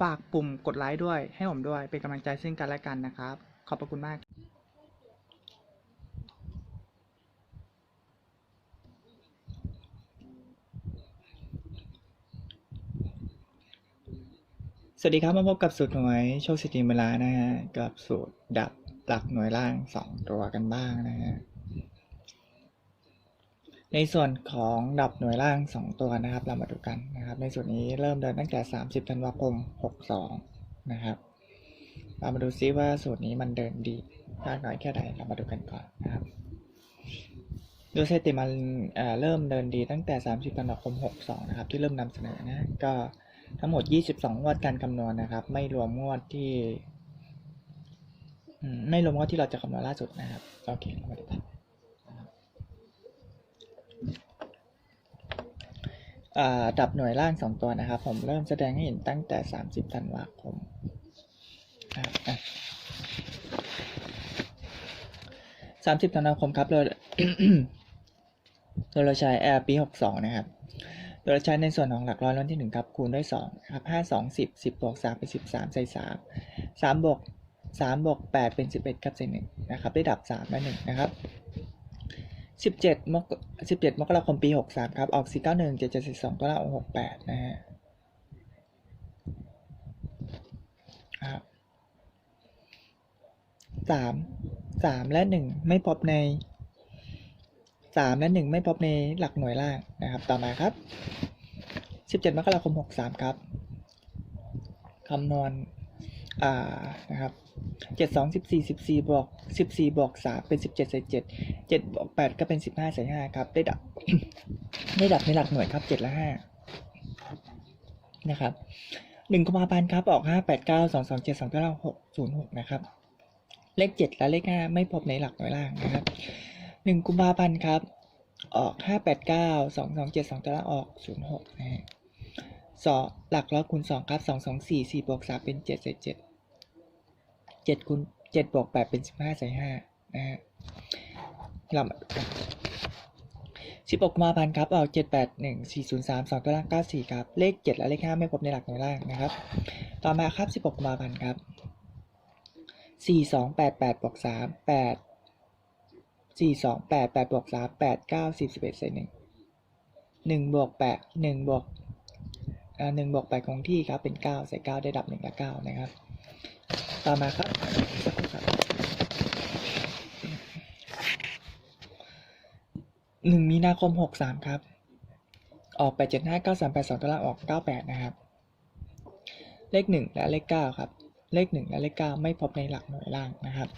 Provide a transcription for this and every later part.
ฝากปุ่มกดไลค์ด้วย ให้ผมด้วย เป็นกำลังใจซึ่งกันและกันนะครับ ขอบพระคุณมากสวัสดีครับมาพบกับสูตรหน่วยโชคสิทธิเวลานะฮะกับสูตรดับหลักหน่วยล่างสองตัวกันบ้างนะฮะ ในส่วนของดับหน่วยล่างสองตัวนะครับ เรามาดูกันนะครับ ในส่วนนี้เริ่มเดินตั้งแต่ 30ธันวาคม 62 นะครับ เรามาดูซิว่าสูตรนี้มันเดินดีมากน้อยแค่ไหนเรามาดูกันก่อนนะครับดูสถิติมันเเริ่มเดินดีตั้งแต่ 30ธันวาคม 62 นะครับ ที่เริ่มนำเสนอนะ ก็ทั้งหมด 22 งวดการคำนวณนะครับ ไม่รวมงวดที่ ไม่รวมงวดที่เราจะคำนวณล่าสุดนะครับ โอเคเรามาดูกันนะครับอ่า ดับหน่วยล่าง 2 ตัวนะครับ ผมเริ่มแสดงให้เห็นตั้งแต่ 30ธันวาคมนะครับธันวาคมครับเราโดยเราใช้แอร์ปี62นะครับ โดยเราใช้ในส่วนของหลักร้อยล้านที่หนึ่งครับคูณด้วยสองครับห้าสองสิบสิบบวกสามเป็นสิบสามใส่สามสามบวกสามบวกแปดเป็นสิบเอ็ดครับใส่หนึ่งนะครับ ได้ดับสามและหนึ่งนะครับ สิบเจ็ดมกสิบเจ็ดมกราคมปีหกสามครับ ออกสี่เก้าหนึ่งเจ็ดเจ็ดสิบสองตัวละหกแปดนะฮะครับสามสามและหนึ่งไม่พบในสามและหนึ่งไม่พบในหลักหน่วยล่างนะครับ ต่อมาครับสิบเจ็ดมกราคมหกสามครับคำนวณอ่านะครับ เจ็ดสองสิบสี่สิบสี่บวกสิบสี่บวกสามเป็นสิบเจ็ดใส่เจ็ดเจ็ดบวกแปดก็เป็นสิบห้าใส่ห้าครับ ได้ดับ ได้ดับในหลักหน่วยครับเจ็ดและห้านะครับหนึ่งกุมภาพันธ์ครับออกห้าแปดเก้าสองสองเจ็ดสองเก้าหกศูนย์หกนะครับ เลขเจ็ดและเลขห้าไม่พบในหลักหน่วยล่างนะครับหนึ่งกุมภาพันธ์ครับ ออกห้าแปดเก้าสองสองเจ็ดสองตารางออกศูนย์หกนะฮะสองหลักร้อยคูณสองครับสองสองสี่สี่บวกสามเป็นเจ็ดใส่เจ็ด เจ็ดคูณเจ็ดบวกแปดเป็นสิบห้าใส่ห้านะฮะเราสิบหกกุมาพันครับออกเจ็ดแปดหนึ่งสี่ศูนย์สามสองตารางเก้าสี่ครับ เลขเจ็ดและเลขห้าไม่พบในหลักหน่วยล่างนะครับ ต่อมาครับสิบหกกุมาพันครับสี่สองแปดแปดบวกสามแปดสี่สองแปดแปดบวกสามแปดเก้าสิบสิบเอ็ดใส่หนึ่งหนึ่งบวกแปดหนึ่งบวกหนึ่งบวกแปดคงที่ครับเป็นเก้าใส่เก้าได้ดับหนึ่งและเก้านะครับ ต่อมาครับหนึ่งมีนาคมหกสามครับ ออกแปดเจ็ดห้าเก้าสามแปดสองตัวละออกเก้าแปดนะครับ เลขหนึ่งและเลขเก้าครับ เลขหนึ่งและเลขเก้าไม่พบในหลักหน่วยล่างนะครับ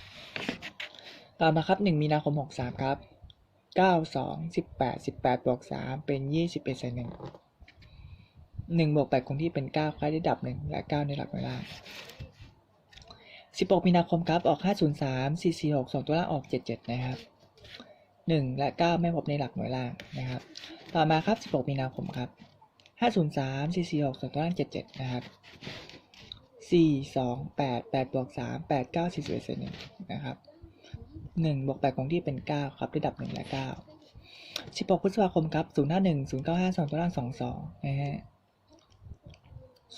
ต่อมาครับ1มีนาคม63ครับ9 2 18 18บแปดสิบแปดบวก3เป็น21ใส่1 1บวก8คงที่เป็น9ค่าได้ดับ1และ9ในหลักหน่วยล่าง 16 มีนาคมครับ ออก 503 446 2 ตัวล่างออก 77 นะครับ 1 และ 9 ไม่พบในหลักหน่วยล่างนะครับ ต่อมาครับ 16 มีนาคมครับ 503 446 2 ตัวล่าง 77 นะครับ 4 2 8 8บวก3 8 9 41ใส่1นะครับหนึ่งบวกแปดคงที่เป็นเก้าครับได้ดับหนึ่งและเก้าสิบหกพฤษภาคมครับศูนย์ห้าหนึ่งศูนย์เก้าห้าสองตัวล่างสองสองนะฮะ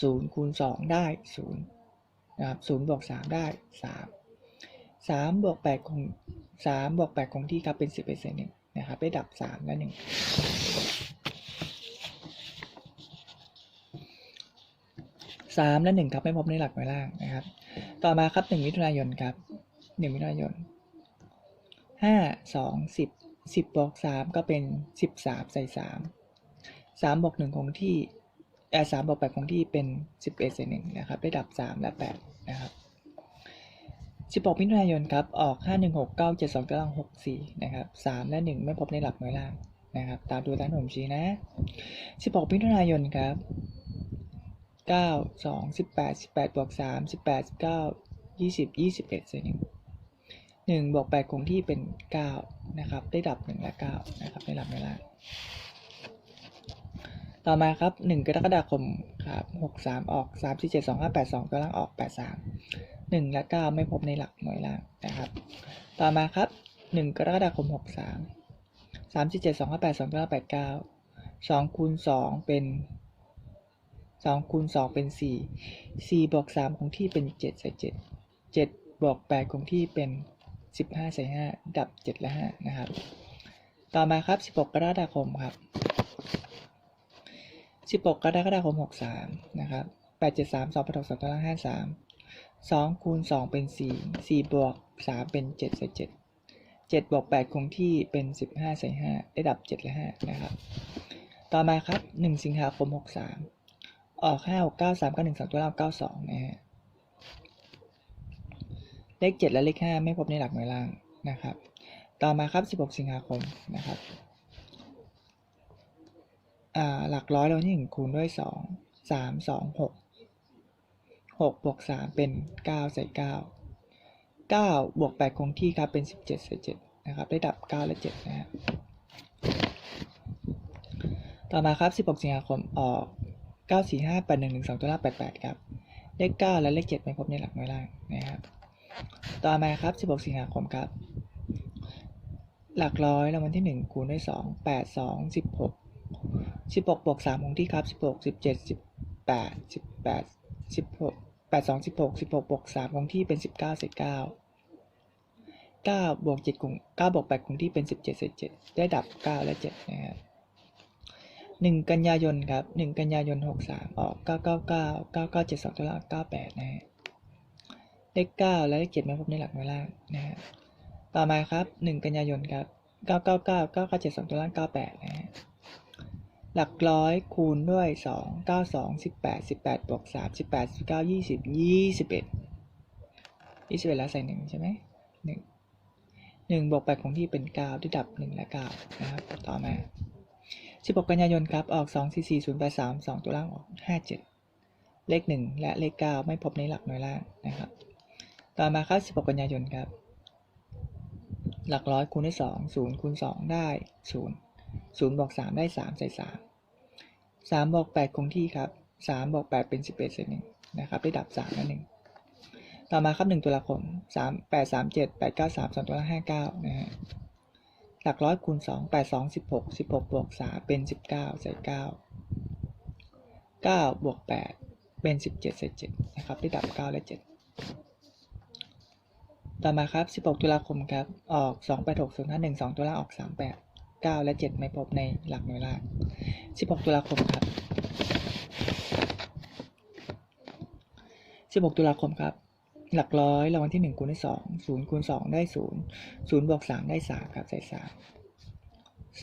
ศูนย์คูณสองได้ศู นะครับศูนย์บวกสามได้สามสามบวกแปดคงสามบวกแปดคงที่ครับเป็นสิบเอ็ดเศษหนึ่งนะครับได้ดับสามและหนึ่งสามและหนึ่งครับไม่พบในหลักหน่วยล่างนะครับ ต่อมาครับหนึ่งมิถุนายนครับหนึ่งมิถุนายนห้าสองสิบสิบบวกสามก็เป็นสิบสามใส่สามสามบวกหนึ่งคงที่ เอ่สามบวกแปดคงที่เป็นสิบเอ็ดใส่หนึ่งนะครับได้ดับสามและแปดนะครับสิบหกมิถุนายนครับออกห้าหนึ่งหกเก้าเจ็ดสองตารางหกสี่นะครับสามและหนึ่งไม่พบในหลักหน่วยล่างนะครับตามดูตามผมชี้นะสิบหกมิถุนายนครับเก้าสองสิบแปดสิบแปดบวกสามสิบแปดสิบเก้ายี่สิบยี่สิบเอ็ดใส่หนึ่งหนึ่งบวกแปดคงที่เป็นเก้านะครับได้ดับหนึ่งและเก้านะครับได้หลับไม่ล่าง ต่อมาครับหนึ่งกรกฎาคมครับหกสามออกสามสี่เจ็ดสองห้าแปดสองตัวล่างออกแปดสามหนึ่งและเก้าไม่พบในหลักหน่วยล่างนะครับ ต่อมาครับหนึ่งกรกฎาคมหกสามสามสี่เจ็ดสองห้าแปดสองตัวล่างแปดเก้าสองคูณสองเป็นสองคูณสองเป็นสี่สี่บวกสามคงที่เป็นเจ็ดใส่เจ็ดเจ็ดบวกแปดคงที่เป็นสิบห้าใส่ห้าดับเจ็ดและห้านะครับ ต่อมาครับสิบหกกรกฎาคมครับ สิบหกกรกฎาคมหกสามนะครับแปดเจ็ดสามสองประกสองตราห้าสามสองคูณสองเป็นสี่สี่บวกสามเป็นเจ็ดใส่เจ็ดเจ็ดบวกแปดคงที่เป็นสิบห้าใส่ห้าได้ดับเจ็ดและห้านะครับ ต่อมาครับหนึ่งสิงหาคมหกสามออกห้าหกเก้าสามเก้าหนึ่งสองตัวล่างเก้าสองนะฮะ เลข 7 และเลข 5 ไม่พบในหลักหน่วยล่างนะครับ ต่อมาครับ 16 สิงหาคมนะครับ หลักร้อยเราที่1คูณด้วย2 3 2 6 6บวก3เป็น9ใส่9 9บวก8คงที่ครับเป็น17ใส่7นะครับได้ดับ9และ7นะครับต่อมาครับ16สิงหาคมออก9 4 5 8 1 1 2ตัวล่าง88ครับเลข9และเลข7ไม่พบในหลักหน่วยล่างนะครับต่อมาครับ16สิงหาคมครับหลักร้อยรางวัลที่ 1 คูณด้วย2 8 2 16 สิบหกบวกสามของที่ครับสิบหกสิบเจ็ดสิบแปดสิบแปดสิบหกแปดสองสิบหกสิบหกบวกสามของที่เป็นสิบเก้าสิบเก้าเก้าบวกเจ็ดของเก้าบวกแปดของที่เป็นสิบเจ็ดสิบเจ็ดได้ดับเก้าและเจ็ดนะครับหนึ่งกันยายนครับหนึ่งกันยายนหกสามออกเก้าเก้าเก้าเก้าเก้าเจ็ดสองตัวละเก้าแปดนะฮะเลขเก้าและเลขเจ็ดมาพบในหลักไม่ล่างนะฮะต่อมาครับหนึ่งกันยายนครับเก้าเก้าเก้าเก้าเก้าเจ็ดสองตัวละเก้าแปดนะฮะ หลักร้อยคูณด้วย 2 92 18 18บวก3 18 19 20 21 21แล้วใส่1ใช่ไหม1 1บวก8ของที่เป็น9ที่ดับ 1 และ 9 นะครับ ต่อมา 16 กันยายนครับ ออก 2 4 4 0 8 3 2 ตัวล่างออก 57 เลข 1 และเลข 9 ไม่พบในหลักหน่วยล่างนะครับ ต่อมาครับ 16 กันยายนครับ หลักร้อยคูณด้วย2 0คูณ2ได้ 0 0บวก3ได้3ใส่3 3บวก8คงที่ครับ3บวก8เป็น11ใส่1นะครับได้ดับ3และ1ต่อมาครับ1ตุลาคม3 8 3 7 8 9 3 2ตัวละ59นะฮะหลักร้อยคูณ2 8 2 16 16บวก3เป็น19ใส่9 9บวก8เป็น17ใส่7นะครับได้ดับ9และ7ต่อมาครับ 16 ตุลาคมครับ ออก 2 8 6 0 5 1 2 ตัวล่างออก 3 8 9 และ 7 ไม่พบในหลักหน่วยล่าง16 ตุลาคมครับ 16 ตุลาคมครับ หลักร้อยรางวัลที่ 1 คูณด้วย2 0 คูณ 2 ได้ 0 0บวก3ได้ 3 ครับ ใส่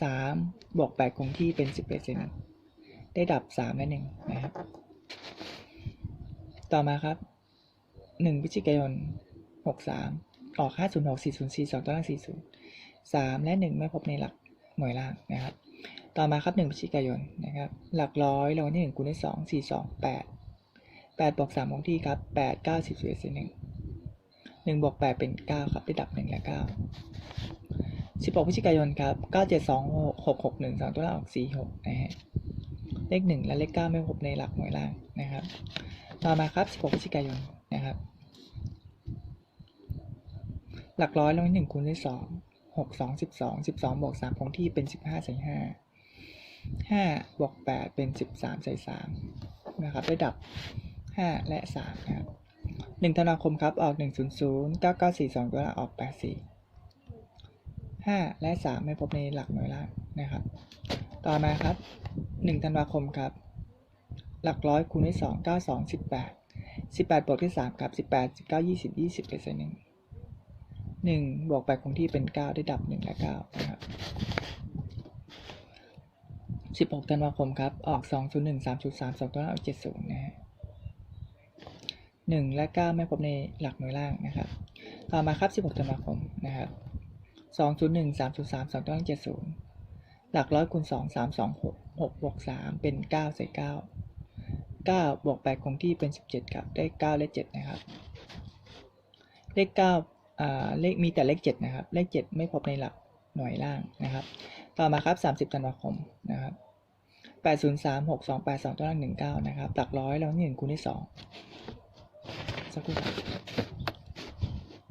3 3บวก8คงที่เป็น 11เซนได้ดับ 3 และ 1 นะครับ ต่อมาครับ 1 พฤศจิกายน 63 ออก 506 404 2ตัวล่าง40 3 และ 1 ไม่พบในหลัก หน่วยล่างนะครับ ต่อมาครับ1พฤศจิกายนนะครับ หลักร้อยรางวัลที่1คูณด้วย2 4 2 8 8บวก3คงที่ครับ8 9 10 11 1 1บวก8เป็น 9 ครับได้ดับ 1 และ 9 16พฤศจิกายนครับ 9 7 2 6 6 6 1 2 ตัวล่างออก 4 6 นะฮะ เลข 1 และเลข 9 ไม่พบในหลักหน่วยล่างนะครับ ต่อมาครับ 16พฤศจิกายนนะครับ หลักร้อยรางวัลที่1คูณด้วย2 6 2 12 12บวก3คงที่เป็น15ใส่5 5บวก8เป็น13ใส่3นะครับได้ดับ5และ3นะครับ1ธันวาคมครับออก100 9942ตัวละออก84 5และ3ไม่พบในหลักหน่วยล่างนะครับ ต่อมาครับ1ธันวาคมครับ หลักร้อยคูณด้วย2 92 18 18บวกด้วย3ครับ18 19 20 20เป็นใส่1 1บวก8คงที่เป็น 9 ได้ดับ 1 และ 9 นะครับ 16 ธันวาคมครับ ออก 201 3.3 2ตัวหน้าออก70 นะฮะ1และ 9 ไม่พบในหลักหน่วยล่างนะครับ ต่อมาครับ 16 ธันวาคมนะครับ 201 3.3 2ตัวหน้า70 หลักร้อยคูณ2 3 2 6 6บวก3เป็น 9 ใส่ 9 9บวก8คงที่เป็น 17 ครับ ได้9เลข7นะครับ เลข 9 เลขมีแต่เลข 7 นะครับ เลข 7 ไม่พบในหลักหน่วยล่างนะครับ ต่อมาครับ 30ธันวาคมนะครับ 803 6282ตัวล่าง19 นะครับหลักร้อยแล้วนี่หนึ่งคูณที่2สักครู่ครับ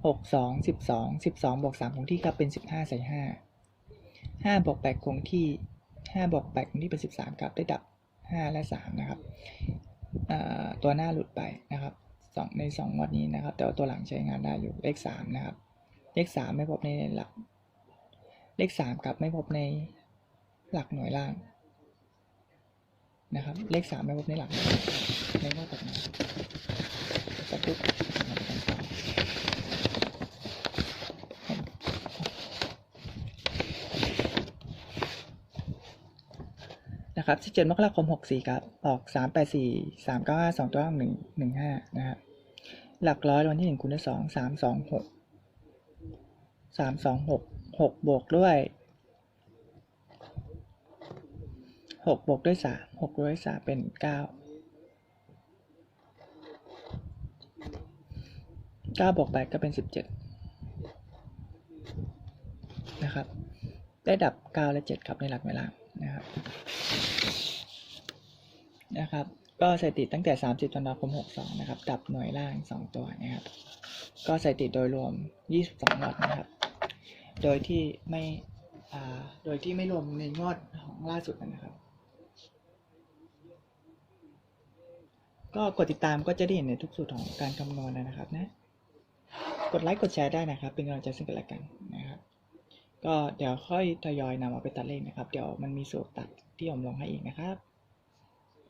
6 2 12 12บวก3คงที่ครับเป็น15ใส่5 5บวก8คงที่5บวก8คงที่เป็น13ครับได้ดับ5และ3นะครับตัวหน้าหลุดไปนะครับ สองใน2งวดนี้นะครับ แต่ว่าตัวหลังใช้งานได้อยู่เลข3นะครับ เลข 3 ไม่พบในหลัก เลข3ครับไม่พบในหลักหน่วยล่างนะครับ เลข3ไม่พบในหลักหน่วยล่างในงวดต่อมาสักครู่มาดูกันต่อ นะครับ17มกราคม 64 ครับ ออก 384 395 2ตัวล่าง1 15 นะครับ หลักร้อยวันที่ 1 คูณด้วย 2 3 2 6 3 2 6 6 บวกด้วย 6 บวกด้วย 3 6 บวกด้วย 3 เป็น 9 9 บวก8ก็เป็น 17 นะครับ ได้ดับ 9 และ 7 ครับในหลักเวลา นะครับก็สถิติตั้งแต่ 30ธันวาคม 62 นะครับ ดับหน่วยล่าง 2 ตัวนะครับ ก็สถิติโดยรวม 22งวดนะครับ โดยที่ไม่โดยที่ไม่รวมในงวดของล่าสุดนะครับ ก็กดติดตามก็จะได้เห็นในทุกสูตรของการคำนวณนะครับนะ กดไลค์กดแชร์ได้นะครับ เป็นกำลังใจซึ่งกันและกันนะครับ ก็เดี๋ยวค่อยทยอยนำเอาไปตัดเลขนะครับ เดี๋ยวมันมีสูตรตัดที่ผมลงให้อีกนะครับ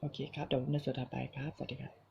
โอเคครับเดี๋ยวในส่วนถัดไปครับ สวัสดีครับ